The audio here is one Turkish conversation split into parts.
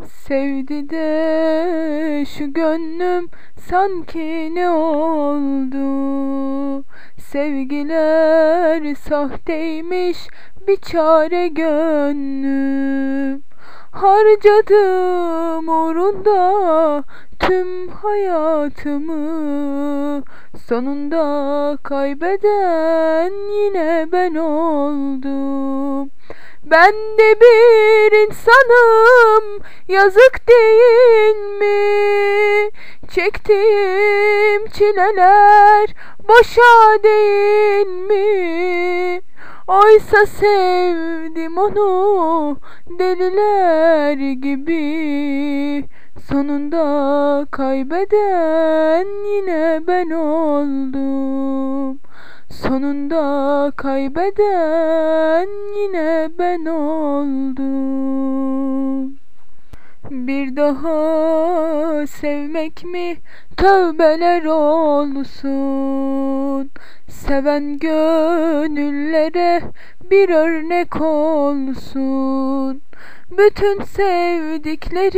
Sevdi de şu gönlüm sanki ne oldu? Sevgiler sahteymiş bir çare gönlüm. Harcadım uğrunda tüm hayatımı. Sonunda kaybeden yine ben oldum Ben de bir insanım yazık değil mi? Çektiğim çileler boşa değil mi? Oysa sevdim onu deliler gibi Sonunda kaybeden yine ben oldum Sonunda kaybeden yine ben oldum Bir daha sevmek mi? Tövbeler olsun. Seven gönüllere bir örnek olsun. Bütün sevdiklerim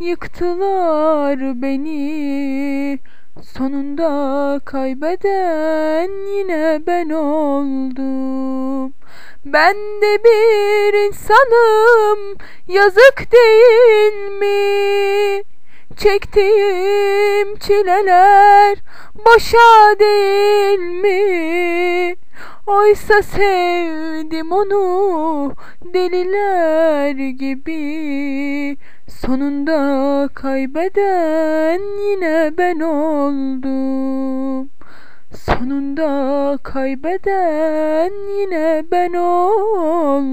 yıktılar beni. Sonunda kaybeden yine ben oldum Ben de bir insanım yazık değil mi? Çektiğim çileler boşa değil mi? Oysa sevdim onu deliler gibi Sonunda kaybeden yine ben oldum Sonunda kaybeden yine ben oldum